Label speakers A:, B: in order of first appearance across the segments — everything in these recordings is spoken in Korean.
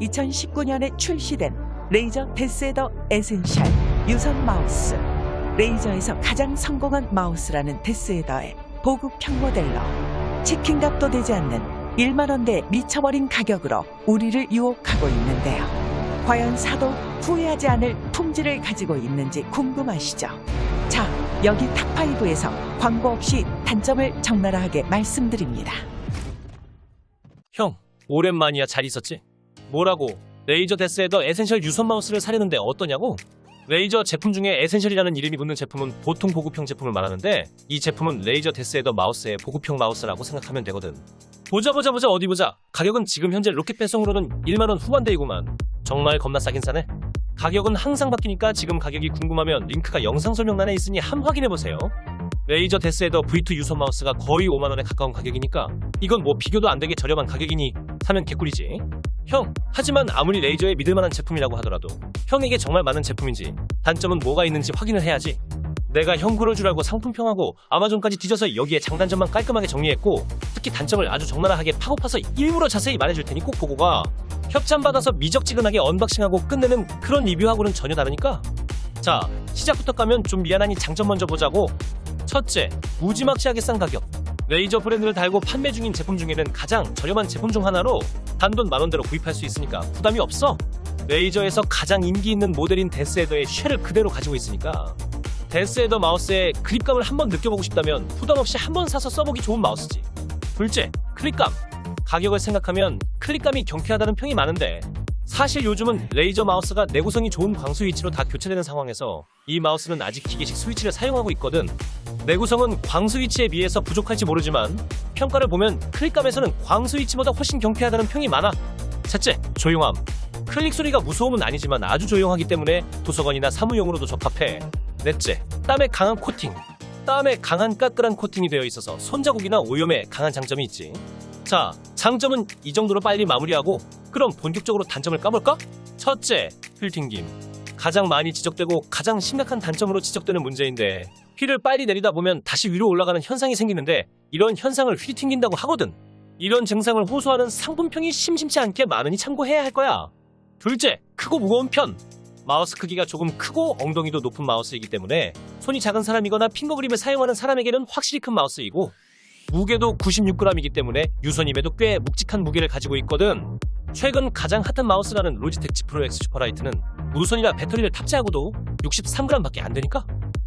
A: 2019년에 출시된 레이저 데스에더 에센셜 유선 마우스. 레이저에서 가장 성공한 마우스라는 데스에더의 보급형 모델로 치킨값도 되지 않는 1만 원대 미쳐버린 가격으로 우리를 유혹하고 있는데요. 과연 사도 후회하지 않을 품질을 가지고 있는지 궁금하시죠? 자, 여기 탑5에서 광고 없이 단점을 적나라하게 말씀드립니다.
B: 형, 오랜만이야. 잘 있었지? 뭐라고? 레이저 데스에더 에센셜 유선 마우스를 사려는데 어떠냐고? 레이저 제품 중에 에센셜이라는 이름이 붙는 제품은 보통 보급형 제품을 말하는데 이 제품은 레이저 데스에더 마우스의 보급형 마우스라고 생각하면 되거든. 보자 보자 보자 어디 보자. 가격은 지금 현재 로켓 배송으로는 1만 원 후반대이구만. 정말 겁나 싸긴 싸네. 가격은 항상 바뀌니까 지금 가격이 궁금하면 링크가 영상 설명란에 있으니 함 확인해 보세요. 레이저 데스에더 V2 유선 마우스가 거의 5만 원에 가까운 가격이니까 이건 뭐 비교도 안 되게 저렴한 가격이니 사면 개꿀이지. 형, 하지만 아무리 레이저에 믿을 만한 제품이라고 하더라도 형에게 정말 많은 제품인지 단점은 뭐가 있는지 확인을 해야지. 내가 형 알고 상품평하고 아마존까지 뒤져서 여기에 장단점만 깔끔하게 정리했고 특히 단점을 아주 적나라하게 파고 파서 일부러 자세히 말해줄 테니 꼭 보고 가. 협찬받아서 미적지근하게 언박싱하고 끝내는 그런 리뷰하고는 전혀 다르니까. 자, 시작부터 가면 좀 미안하니 장점 먼저 보자고. 첫째, 무지막지하게 싼 가격. 레이저 브랜드를 달고 판매 중인 제품 중에는 가장 저렴한 제품 중 하나로 단돈 만 원대로 구입할 수 있으니까 부담이 없어. 레이저에서 가장 인기 있는 모델인 데스헤더의 쉘을 그대로 가지고 있으니까 데스헤더 마우스의 그립감을 한번 느껴보고 싶다면 부담 없이 한번 사서 써보기 좋은 마우스지. 둘째, 클릭감. 가격을 생각하면 클릭감이 경쾌하다는 평이 많은데 사실 요즘은 레이저 마우스가 내구성이 좋은 광수 위치로 다 교체되는 상황에서 이 마우스는 아직 기계식 스위치를 사용하고 있거든. 내구성은 광수 위치에 비해서 부족할지 모르지만 평가를 보면 클릭감에서는 광수 위치보다 훨씬 경쾌하다는 평이 많아. 셋째, 조용함. 클릭 소리가 무서움은 아니지만 아주 조용하기 때문에 도서관이나 사무용으로도 적합해. 넷째, 땀에 강한 코팅. 땀에 강한 까끌한 코팅이 되어 있어서 손자국이나 오염에 강한 장점이 있지. 자, 장점은 이 정도로 빨리 마무리하고 그럼 본격적으로 단점을 까볼까? 첫째, 힐팅김. 가장 많이 지적되고 가장 심각한 단점으로 지적되는 문제인데 휠을 빨리 내리다 보면 다시 위로 올라가는 현상이 생기는데 이런 현상을 휠이 튕긴다고 하거든. 이런 증상을 호소하는 상품평이 심심치 않게 많으니 참고해야 할 거야. 둘째, 크고 무거운 편. 마우스 크기가 조금 크고 엉덩이도 높은 마우스이기 때문에 손이 작은 사람이거나 핑거그립을 사용하는 사람에게는 확실히 큰 마우스이고 무게도 96g이기 때문에 유선임에도 꽤 묵직한 무게를 가지고 있거든. 최근 가장 핫한 마우스라는 로지텍 프로 X 슈퍼라이트는 무선이라 배터리를 탑재하고도 63g밖에 안 되니까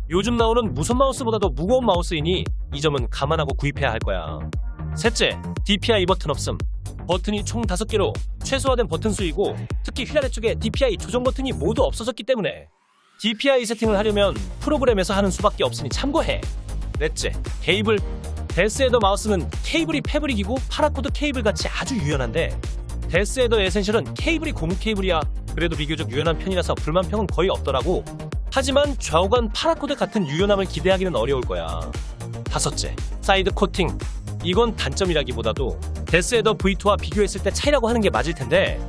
B: 요즘 나오는 무선 마우스보다도 무거운 마우스이니 이 점은 감안하고 구입해야 할 거야. 셋째, DPI 버튼 없음. 버튼이 총 5개로 최소화된 버튼 수이고 특히 휠 아래쪽에 DPI 조정 버튼이 모두 없어졌기 때문에 DPI 세팅을 하려면 프로그램에서 하는 수밖에 없으니 참고해. 넷째, 케이블. 데스헤더 마우스는 케이블이 패브릭이고 파라코드 케이블 같이 아주 유연한데 데스헤더 에센셜은 케이블이 고무 케이블이야. 그래도 비교적 유연한 편이라서 불만평은 거의 없더라고. 하지만 좌우간 파라코드 같은 유연함을 기대하기는 어려울 거야. 다섯째, 사이드 코팅. 이건 단점이라기보다도 데스헤더 V2와 비교했을 때 차이라고 하는 게 맞을 텐데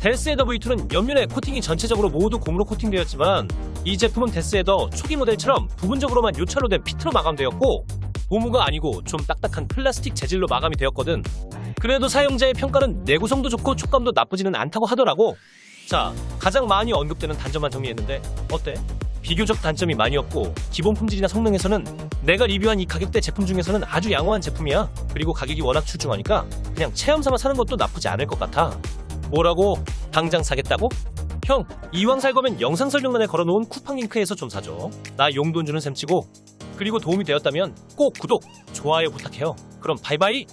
B: 데스헤더 V2는 옆면에 코팅이 전체적으로 모두 고무로 코팅되었지만 이 제품은 데스헤더 초기 모델처럼 부분적으로만 요철로 된 피트로 마감되었고 고무가 아니고 좀 딱딱한 플라스틱 재질로 마감이 되었거든. 그래도 사용자의 평가는 내구성도 좋고 촉감도 나쁘지는 않다고 하더라고. 자, 가장 많이 언급되는 단점만 정리했는데 어때? 비교적 단점이 많이 없고 기본 품질이나 성능에서는 내가 리뷰한 이 가격대 제품 중에서는 아주 양호한 제품이야. 그리고 가격이 워낙 출중하니까 그냥 체험 삼아 사는 것도 나쁘지 않을 것 같아. 뭐라고? 당장 사겠다고? 형, 이왕 살 거면 영상 설명란에 걸어놓은 쿠팡 링크에서 좀 사줘. 나 용돈 주는 셈 치고. 그리고 도움이 되었다면 꼭 구독, 좋아요 부탁해요. 그럼 바이바이!